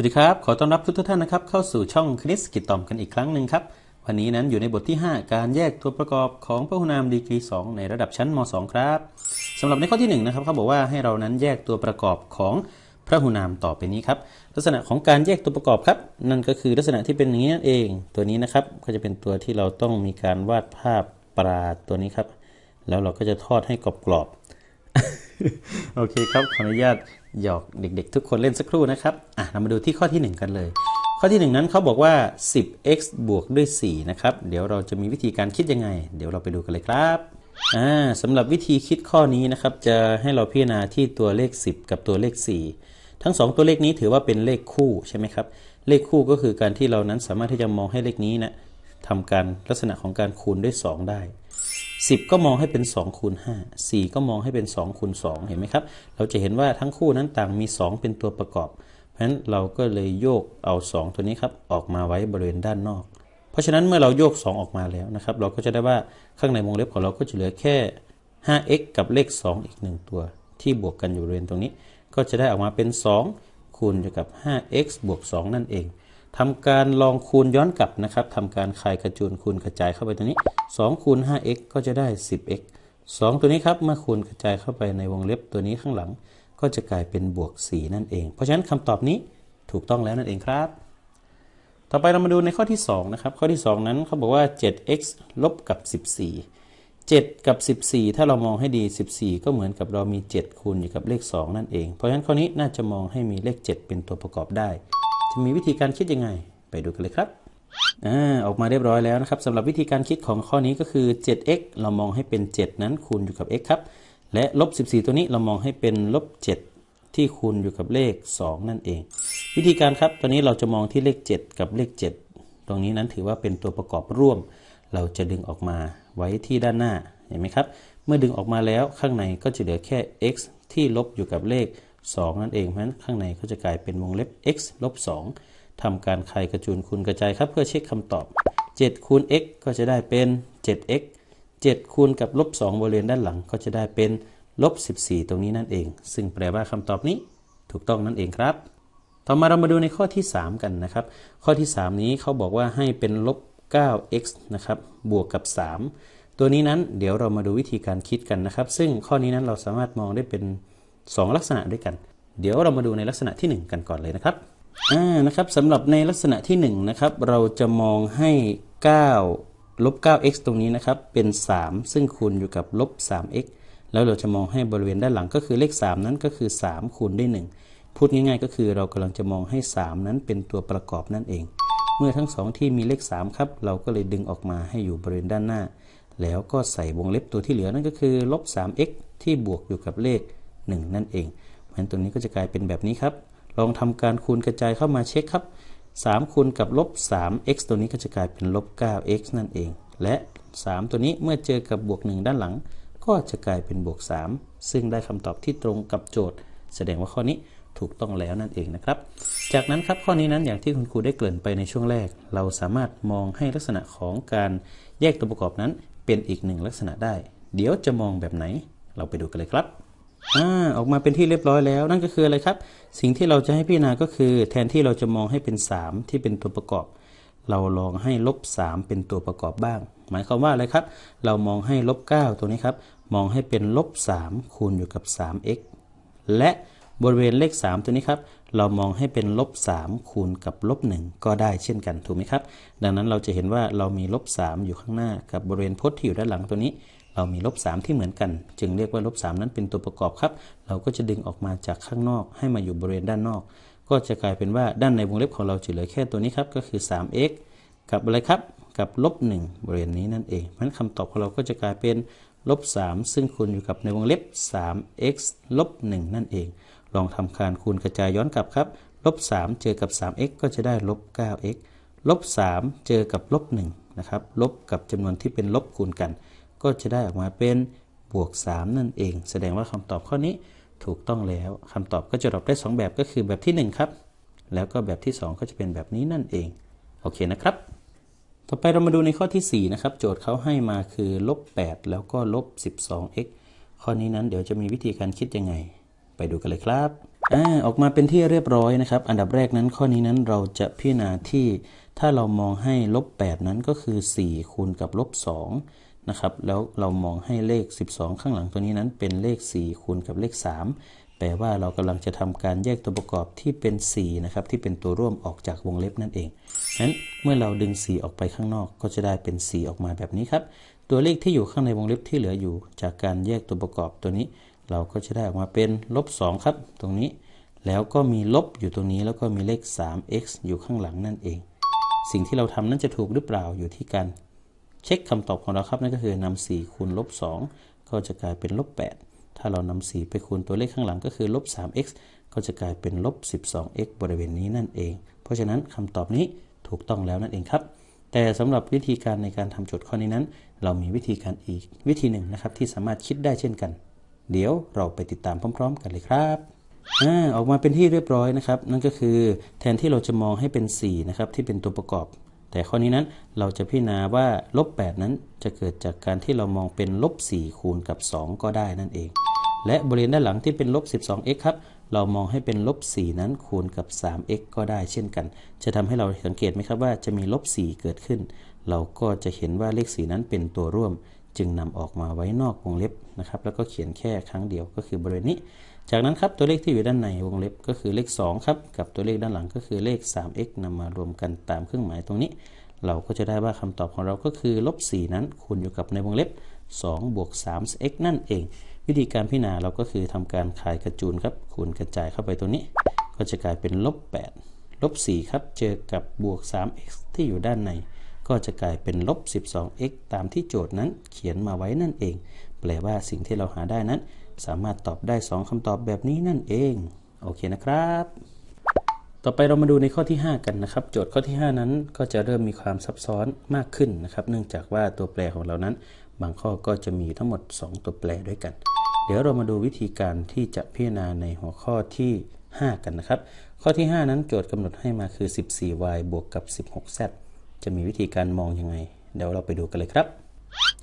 วัสดีครับ ขอต้อนรับทุกท่านนะครับ เข้าสู่ช่องคณิตสกิจตอมกันอีกครั้งหนึ่งครับ วันนี้นั้นอยู่ในบทที่ 5 การแยกตัวประกอบของพหุนามดีกรี 2 ในระดับชั้นม .2 ครับสำหรับในข้อที่ 1 นะครับเขาบอกว่าให้เรานั้นแยกตัวประกอบของพระหุนามต่อไปนี้ครับ ลักษณะของการแยกตัวประกอบครับ นั่นก็คือลักษณะที่เป็นอย่างนี้นั่นเอง ตัวนี้นะครับก็จะเป็นตัวที่เราต้องมีการวาดภาพปลาตัวนี้ครับ แล้วเราก็จะทอดให้กรอบๆโอเคครับขออนุญาต หยอกเด็กๆ ทุกคนเล่นสักครู่นะครับอะเรามาดูที่ข้อที่ 1 กันเลย ข้อที่ 1 นั้นเขาบอกว่า 10x บวกด้วย4นะครับเดี๋ยวเราจะมีวิธีการคิดยังไง เดี๋ยวเราไปดูกันเลยครับอ่าสำหรับวิธีคิดข้อนี้นะครับ จะให้เราพิจารณาที่ตัวเลข 10 กับตัวเลข 4 ทั้ง 2 ตัวเลขนี้ถือว่าเป็นเลขคู่ใช่ไหมครับเลขคู่ก็คือการที่เรานั้นสามารถที่จะมองให้เลขนี้นะทำการลักษณะของการคูณด้วย 2 ได้ 10 ก็มองให้เป็น2คูณ5 4 ก็มองให้เป็น2คูณ2เห็นไหมครับ เราจะเห็นว่าทั้งคู่นั้นต่างมี 2 เป็นตัวประกอบ เพราะฉะนั้นเราก็เลยโยกเอา 2 ตัวนี้ครับออกมาไว้บริเวณด้านนอก เพราะฉะนั้นเมื่อเราโยก 2 ออกมาแล้วนะครับ เราก็จะได้ว่าข้างในวงเล็บของเราก็จะเหลือแค่ 5x กับเลข 2 อีก 1 ตัว ที่บวกกันอยู่บริเวณตรงนี้ ก็จะได้ออกมาเป็น 2 คูณกับ 5x บวก 2 นั่นเอง ทำการลองคูณย้อนกลับนะครับทำการคายกระจูนคูณกระจายเข้าไปตรงนี้2คูณ 5x ก็จะได้ 10x 2 ตัวนี้ครับเมื่อคูณกระจายเข้าไปในวงเล็บตัวนี้ข้างหลัง ก็จะกลายเป็นบวก 4 นั่นเอง เพราะฉะนั้นคำตอบนี้ถูกต้องแล้วนั่นเองครับ ต่อไปเรามาดูในข้อที่ 2 นะครับ ข้อที่ 2 นั้นเขาบอกว่า 7x ลบกับ 14 7 กับ 14 ถ้าเรามองให้ดี 14 ก็เหมือนกับเรามี 7 คูณอยู่กับเลข 2 นั่นเอง เพราะฉะนั้นข้อนี้น่าจะมองให้มีเลข 7 เป็นตัวประกอบได้ จะมีวิธีการคิดยังไง ไปดูกันเลยครับอ่าออกมาเรียบร้อยแล้วนะครับสำหรับวิธีการคิดของข้อนี้ก็คือ 7x เรามองให้เป็น 7 นั้นคูณอยู่กับ x ครับ และลบ 14 ตัวนี้เรามองให้เป็นลบ 7 ที่คูณอยู่กับเลข 2 นั่นเอง วิธีการครับตอนนี้เราจะมองที่เลข 7 กับเลข 7 ตรงนี้นั้นถือว่าเป็นตัวประกอบร่วม เราจะดึงออกมาไว้ที่ด้านหน้าเห็นไหมครับ เมื่อดึงออกมาแล้วข้างในก็จะเหลือแค่ x ที่ลบอยู่กับเลข 2 นั่นเอง เพราะฉะนั้นข้างในก็จะกลายเป็นวงเล็บ x ลบ2ทำการไขกระจูนคูณกระจายครับ เพื่อเช็คคำตอบ 7 คูณ x ก็จะได้เป็น 7x 7 คูณกับลบ2บริเวณด้านหลังก็จะได้เป็นลบ14 ตรงนี้นั่นเอง ซึ่งแปลว่าคำตอบนี้ถูกต้องนั่นเองครับ ต่อมาเรามาดูในข้อที่ 3 กันนะครับ ข้อที่ 3 นี้เขาบอกว่าให้เป็นลบ 9x นะครับ บวกกับ 3 ตัวนี้นั้นเดี๋ยวเรามาดูวิธีการคิดกันนะครับ ซึ่งข้อนี้นั้นเราสามารถมองได้เป็น 2 ลักษณะด้วยกัน เดี๋ยวเรามาดูในลักษณะที่ 1 กันก่อนเลยนะครับอ่านะครับสำหรับในลักษณะที่1นะครับเราจะมองให้9ลบ 9x ตรงนี้นะครับเป็น 3 ซึ่งคูณอยู่กับลบ 3x แล้วเราจะมองให้บริเวณด้านหลังก็คือเลข 3 นั้นก็คือ 3 คูณด้วย 1 พูดง่ายๆ ก็คือเรากำลังจะมองให้ 3 นั้นเป็นตัวประกอบนั่นเอง เมื่อทั้งสองที่มีเลข 3 ครับ เราก็เลยดึงออกมาให้อยู่บริเวณด้านหน้า แล้วก็ใส่วงเล็บตัวที่เหลือนั่นก็คือลบ 3x ที่บวกอยู่กับเลข 1 นั่นเองเพราะฉะนั้นตัวนี้ก็จะกลายเป็นแบบนี้ครับ ลองทำการคูณกระจายเข้ามาเช็คครับ 3 คูณกับลบ 3x ตัวนี้ก็จะกลายเป็นลบ 9x นั่นเอง และ 3 ตัวนี้เมื่อเจอกับบวก 1 ด้านหลัง ก็จะกลายเป็นบวก 3 ซึ่งได้คำตอบที่ตรงกับโจทย์ แสดงว่าข้อนี้ถูกต้องแล้วนั่นเองนะครับ จากนั้นครับข้อนี้นั้นอย่างที่คุณครูได้เกริ่นไปในช่วงแรก เราสามารถมองให้ลักษณะของการแยกตัวประกอบนั้นเป็นอีกหนึ่งลักษณะได้ เดี๋ยวจะมองแบบไหน เราไปดูกันเลยครับ อ่าออกมาเป็นที่เรียบร้อยแล้ว นั่นก็คืออะไรครับ สิ่งที่เราจะให้พิจารณาก็คือ แทนที่เราจะมองให้เป็น 3 ที่เป็นตัวประกอบ เราลองให้ลบ3เป็นตัวประกอบบ้าง หมายความว่าอะไรครับ เรามองให้ลบ9ตัวนี้ครับ มองให้เป็นลบ3คูณอยู่กับ 3x และบริเวณเลข 3 ตัวนี้ครับ เรามองให้เป็นลบ3คูณกับลบ1ก็ได้เช่นกันถูกไหมครับ ดังนั้นเราจะเห็นว่าเรามีลบ3อยู่ข้างหน้ากับบริเวณพจน์ที่อยู่ด้านหลังตัวนี้ เรามีลบ3ที่เหมือนกัน จึงเรียกว่าลบ3นั้นเป็นตัวประกอบครับ เราก็จะดึงออกมาจากข้างนอกให้มาอยู่บริเวณด้านนอก ก็จะกลายเป็นว่าด้านในวงเล็บของเราจะเหลือแค่ตัวนี้ครับก็คือ 3x กับอะไรครับกับลบ1บริเวณนี้นั่นเองเพราะฉะนั้นคำตอบของเราก็จะกลายเป็นลบ3ซึ่งคูณอยู่กับในวงเล็บ 3x ลบ1นั่นเอง ลองทำการคูณกระจายย้อนกลับครับลบ3เจอกับ 3x ก็จะได้ลบ 9x ลบ3เจอกับลบ1นะครับลบกับจำนวนที่เป็นลบคูณกัน ก็จะได้ออกมาเป็นบวก 3 นั่นเอง แสดงว่าคำตอบข้อนี้ถูกต้องแล้วคำตอบก็จะตอบได้ 2 แบบก็คือแบบที่ 1 ครับ แล้วก็แบบที่ 2 ก็จะเป็นแบบนี้นั่นเอง โอเคนะครับ ต่อไปเรามาดูในข้อที่ 4 นะครับ โจทย์เขาให้มาคือลบ8แล้วก็ลบ 12x ข้อนี้นั้นเดี๋ยวจะมีวิธีการคิดยังไง ไปดูกันเลยครับอ่าออกมาเป็นที่เรียบร้อยนะครับ อันดับแรกนั้นข้อนี้นั้นเราจะพิจารณาที่ ถ้าเรามองให้ลบ8นั้นก็คือ 4 คูณกับลบ2 นะครับแล้วเรามองให้เลข 12 ข้างหลังตัวนี้นั้นเป็นเลข 4 คูณกับเลข 3 แปลว่าเรากำลังจะทำการแยกตัวประกอบที่เป็น4นะครับที่เป็นตัวร่วมออกจากวงเล็บนั่นเองนั้นเมื่อเราดึง 4 ออกไปข้างนอกก็จะได้เป็น 4 ออกมาแบบนี้ครับตัวเลขที่อยู่ข้างในวงเล็บที่เหลืออยู่ จากการแยกตัวประกอบตัวนี้ เราก็จะได้ออกมาเป็นลบ2ครับ ตรงนี้แล้วก็มีลบอยู่ตรงนี้แล้วก็มีเลข 3x อยู่ข้างหลังนั่นเอง สิ่งที่เราทำนั้นจะถูกหรือเปล่าอยู่ที่การ เช็คคำตอบของเราครับนั่นก็คือนำ4คูณลบ2ก็จะกลายเป็นลบ8ถ้าเรานำ4ไปคูณตัวเลขข้างหลังก็คือลบ 3x ก็จะกลายเป็นลบ 12x บริเวณนี้นั่นเอง เพราะฉะนั้นคำตอบนี้ถูกต้องแล้วนั่นเองครับแต่สำหรับวิธีการในการทำโจทย์ข้อนี้นั้น เรามีวิธีการอีกวิธีหนึ่งนะครับที่สามารถคิดได้เช่นกัน เดี๋ยวเราไปติดตามพร้อม ๆ กันเลยครับอ่าออกมาเป็นที่เรียบร้อยนะครับ นั่นก็คือแทนที่เราจะมองให้เป็น4นะครับที่เป็นตัวประกอบ แต่ข้อนี้นั้นเราจะพิจารณาว่าลบ8นั้นจะเกิดจากการที่เรามองเป็นลบ4คูณกับ 2 ก็ได้นั่นเอง และบริเวณด้านหลังที่เป็นลบ 12x ครับเรามองให้เป็นลบ4นั้นคูณกับ 3x ก็ได้เช่นกัน จะทำให้เราสังเกตไหมครับว่าจะมีลบ4เกิดขึ้น เราก็จะเห็นว่าเลข4นั้นเป็นตัวร่วม จึงนำออกมาไว้นอกวงเล็บนะครับ แล้วก็เขียนแค่ครั้งเดียวก็คือบริเวณนี้ จากนั้นครับตัวเลขที่อยู่ด้านในวงเล็บก็คือเลข 2 ครับ กับตัวเลขด้านหลังก็คือเลข 3x นำมารวมกันตามเครื่องหมายตรงนี้ เราก็จะได้ว่าคำตอบของเราก็คือลบ4นั้นคูณอยู่กับในวงเล็บ2บวก 3x นั่นเอง วิธีการพิจารณาเราก็คือทำการขายกระจูนครับคูณกระจายเข้าไปตัวนี้ ก็จะกลายเป็นลบ8ลบ4ครับเจอกับบวก 3x ที่อยู่ด้านในก็จะกลายเป็นลบ 12x ตามที่โจทย์นั้นเขียนมาไว้นั่นเอง แปลว่าสิ่งที่เราหาได้นั้น สามารถตอบได้ 2คำตอบแบบนี้นั่นเอง โอเคนะครับ ต่อไปเรามาดูในข้อที่ 5 กันนะครับ โจทย์ข้อที่ 5 นั้นก็จะเริ่มมีความซับซ้อนมากขึ้นนะครับ เนื่องจากว่าตัวแปรของเรานั้น บางข้อก็จะมีทั้งหมด 2 ตัวแปรด้วยกัน เดี๋ยวเรามาดูวิธีการที่จะพิจารณาในหัวข้อที่ 5 กันนะครับ ข้อที่ 5 นั้นโจทย์กำหนดให้มาคือ 14y บวกกับ 16z จะมีวิธีการมองยังไง เดี๋ยวเราไปดูกันเลยครับ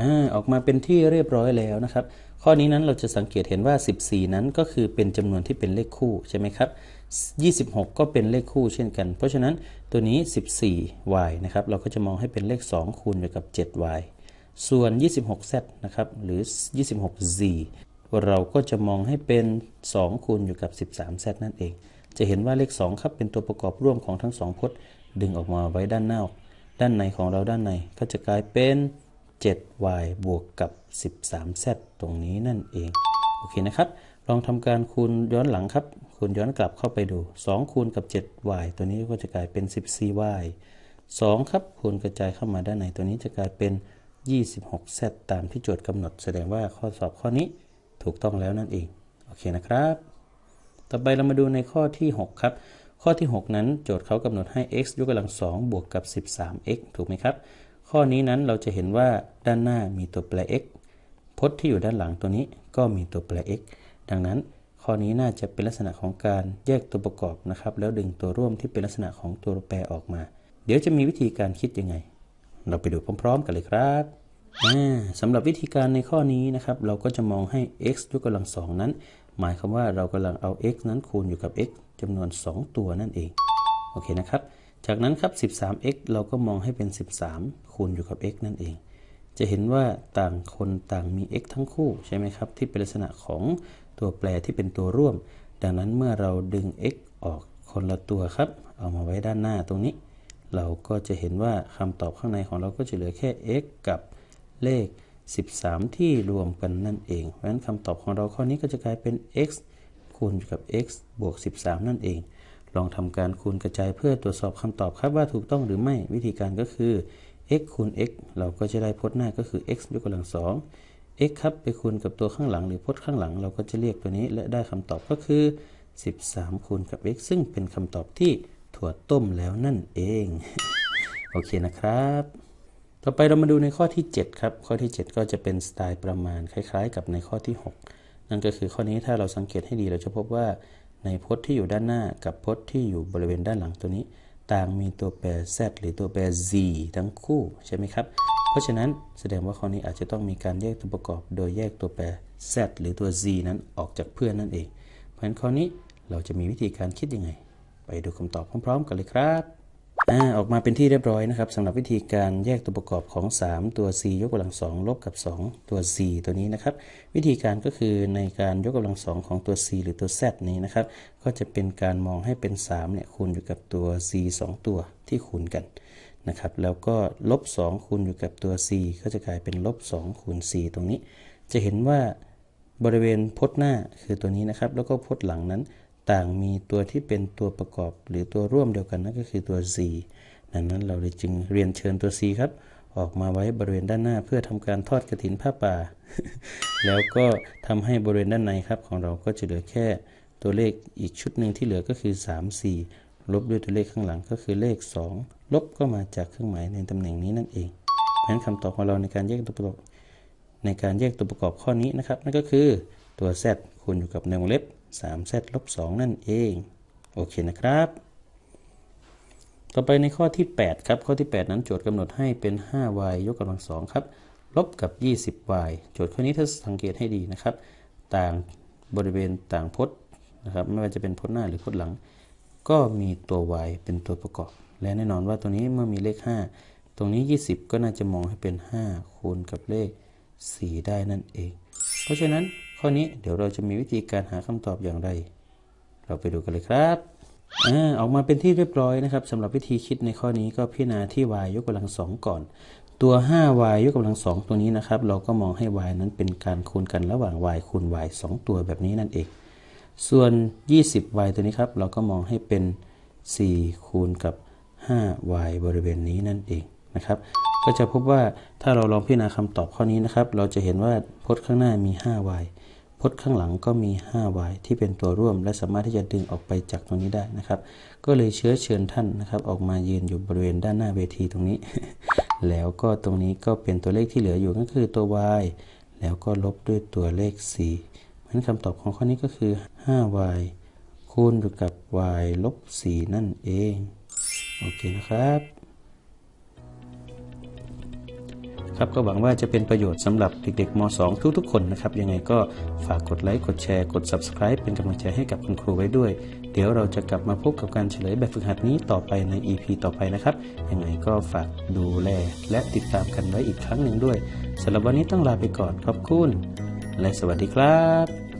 อ่าออกมาเป็นที่เรียบร้อยแล้วนะครับ ข้อนี้นั้นเราจะสังเกตเห็นว่า 14 นั้นก็คือเป็นจำนวนที่เป็นเลขคู่ใช่ไหมครับ26 ก็เป็นเลขคู่เช่นกัน เพราะฉะนั้นตัวนี้ 14y นะครับเราก็จะมองให้เป็นเลข 2 คูณไปกับ 7y ส่วน 26z นะครับหรือ 26z เราก็จะมองให้เป็น 2 คูณอยู่กับ 13z นั่นเอง จะเห็นว่าเลข 2 ครับเป็นตัวประกอบร่วมของทั้ง 2 พจน์ ดึงออกมาไว้ด้านนอก ด้านในของเราด้านในก็จะกลายเป็น 7y บวกกับ 13z ตรงนี้นั่นเอง โอเคนะครับ ลองทำการคูณย้อนหลังครับ คูณย้อนกลับเข้าไปดู 2 คูณกับ 7y ตัวนี้ก็จะกลายเป็น 14y 2 ครับ คูณกระจายเข้ามาด้านในตัวนี้จะกลายเป็น 26z ตามที่โจทย์กำหนด แสดงว่าข้อสอบข้อนี้ถูกต้องแล้วนั่นเอง โอเคนะครับ ต่อไปเรามาดูในข้อที่ 6 ครับข้อที่ 6 นั้นโจทย์เขากำหนดให้ x ยกกำลัง2บวกกับ 13x ถูกไหมครับ ข้อนี้นั้นเราจะเห็นว่าด้านหน้ามีตัวแปร x พจน์ที่อยู่ด้านหลังตัวนี้ก็มีตัวแปร x ดังนั้นข้อนี้น่าจะเป็นลักษณะของการแยกตัวประกอบนะครับ แล้วดึงตัวร่วมที่เป็นลักษณะของตัวแปรออกมา เดี๋ยวจะมีวิธีการคิดยังไง เราไปดูพร้อม ๆ กันเลยครับสำหรับวิธีการในข้อนี้นะครับ เราก็จะมองให้ x ยกกำลังสองนั้น หมายความว่าเรากำลังเอา x นั้นคูณอยู่กับ x จำนวน 2 ตัวนั่นเอง โอเคนะครับ จากนั้นครับ 13x เราก็มองให้เป็น 13 คูณอยู่กับ x นั่นเอง จะเห็นว่าต่างคนต่างมี x ทั้งคู่ใช่ไหมครับ ที่เป็นลักษณะของตัวแปรที่เป็นตัวร่วม ดังนั้นเมื่อเราดึง x ออกคนละตัวครับ เอามาไว้ด้านหน้าตรงนี้ เราก็จะเห็นว่าคำตอบข้างในของเราก็จะเหลือแค่ x กับเลข 13 ที่รวมกันนั่นเอง เพราะฉะนั้นคำตอบของเราข้อนี้ก็จะกลายเป็น x คูณกับ x บวก 13 นั่นเอง ลองทำการคูณกระจายเพื่อตรวจสอบคำตอบครับว่าถูกต้องหรือไม่วิธีการก็คือ x คูณ x เราก็จะได้พจน์หน้าก็คือ x ยกกำลังสอง x ครับไปคูณกับตัวข้างหลังหรือพจน์ข้างหลัง เราก็จะเรียกตัวนี้และได้คำตอบก็คือ 13 คูณกับ x ซึ่งเป็นคำตอบที่ถั่วต้มแล้วนั่นเอง โอเคนะครับ ต่อไปเรามาดูในข้อที่ 7 ครับ ข้อที่ 7 ก็จะเป็นสไตล์ประมาณคล้าย ๆ กับในข้อที่ 6 นั่นก็คือข้อนี้ถ้าเราสังเกตให้ดีเราจะพบว่า ในพจน์ที่อยู่ด้านหน้ากับพจน์ที่อยู่บริเวณด้านหลังตัวนี้ ต่างมีตัวแปร z หรือตัวแปร z ทั้งคู่ใช่ไหมครับ เพราะฉะนั้นแสดงว่าข้อนี้อาจจะต้องมีการแยกตัวประกอบ โดยแยกตัวแปร z หรือตัว z นั้นออกจากเพื่อนนั่นเอง เพราะฉะนั้นข้อนี้เราจะมีวิธีการคิดยังไง ไปดูคำตอบพร้อม ๆ กันเลยครับ อออกมาเป็นที่เรียบร้อยนะครับสำหรับวิธีการแยกตัวประกอบของ 3 ตัว c ยกกำลังสองลบกับ 2 ตัว c ตัวนี้นะครับ วิธีการก็คือในการยกกำลังสองของตัว c หรือตัว z นี้นะครับ ก็จะเป็นการมองให้เป็น3เนี่ยคูณอยู่กับตัว c 2 ตัวที่คูณกันนะครับ แล้วก็ลบ2คูณอยู่กับตัว c ก็จะกลายเป็นลบ2คูณ c ตรงนี้ จะเห็นว่าบริเวณพจน์หน้าคือตัวนี้นะครับ แล้วก็พจน์หลังนั้น ต่างมีตัวที่เป็นตัวประกอบ หรือตัวร่วมเดียวกันนั่นก็คือตัว z ดังนั้นเราเลยจึงเรียนเชิญตัว c ครับ ออกมาไว้บริเวณด้านหน้า เพื่อทำการทอดกระถินผ้าป่า แล้วก็ทำให้บริเวณด้านในครับ ของเราก็จะเหลือแค่ตัวเลขอีกชุดหนึ่งที่เหลือก็คือ 3 4 ลบด้วยตัวเลขข้างหลังก็คือเลข 2 ลบก็มาจากเครื่องหมายในตำแหน่งนี้นั่นเองเพราะฉะนั้นคำตอบของเราในการแยกตัวประกอบในการแยกตัวประกอบข้อนี้นะครับ นั่นก็คือตัว z คูณอยู่กับในวงเล็บ 3z ลบ2นั่นเอง โอเคนะครับ ต่อไปในข้อที่ 8 ครับ ข้อที่ 8 นั้นโจทย์กำหนดให้เป็น 5y ยกกำลังสองครับลบกับ 20y โจทย์ข้อนี้ถ้าสังเกตให้ดีนะครับ ต่างบริเวณต่างพจน์นะครับ ไม่ว่าจะเป็นพจน์หน้าหรือพจน์หลัง ก็มีตัว y เป็นตัวประกอบ และแน่นอนว่าตรงนี้เมื่อมีเลข 5 ตรงนี้ 20 ก็น่าจะมองให้เป็น 5 คูณกับเลข 4 ได้นั่นเอง เพราะฉะนั้น ข้อนี้เดี๋ยวเราจะมีวิธีการหาคำตอบอย่างไร เราไปดูกันเลยครับอ่าออกมาเป็นที่เรียบร้อยนะครับสำหรับวิธีคิดในข้อนี้ก็พิจารณาที่ y ยกกำลังสองก่อน ตัว 5y ยกกำลังสองตัวนี้นะครับ เราก็มองให้ y นั้นเป็นการคูณกันระหว่าง y คูณ y 2 ตัวแบบนี้นั่นเอง ส่วน 20y ตัวนี้ครับ เราก็มองให้เป็น 4 คูณกับ 5y บริเวณนี้นั่นเองนะครับ ก็จะพบว่าถ้าเราลองพิจารณาคำตอบข้อนี้นะครับ เราจะเห็นว่าพจน์ข้างหน้ามี 5y พจน์ข้างหลังก็มี 5y ที่เป็นตัวร่วม และสามารถที่จะดึงออกไปจากตรงนี้ได้นะครับ ก็เลยเชื้อเชิญท่านนะครับ ออกมายืนอยู่บริเวณด้านหน้าเวทีตรงนี้ แล้วก็ตรงนี้ก็เป็นตัวเลขที่เหลืออยู่ก็คือตัว y แล้วก็ลบด้วยตัวเลข4เพราะฉะนั้นคำตอบของข้อนี้ก็คือ 5y คูณอยู่กับ y ลบ 4 นั่นเอง โอเคนะครับ ครับก็หวังว่าจะเป็นประโยชน์สำหรับเด็กๆม .2 ทุกๆคนนะครับยังไงก็ฝากกดไลค์กดแชร์กด Subscribe เป็นกำลังใจให้กับคุณครูไว้ด้วย เดี๋ยวเราจะกลับมาพบกับการเฉลยแบบฝึกหัดนี้ต่อไปใน EP ต่อไปนะครับยังไงก็ฝากดูแลและติดตามกันไว้อีกครั้งหนึ่งด้วยสำหรับวันนี้ต้องลาไปก่อนขอบคุณและสวัสดีครับ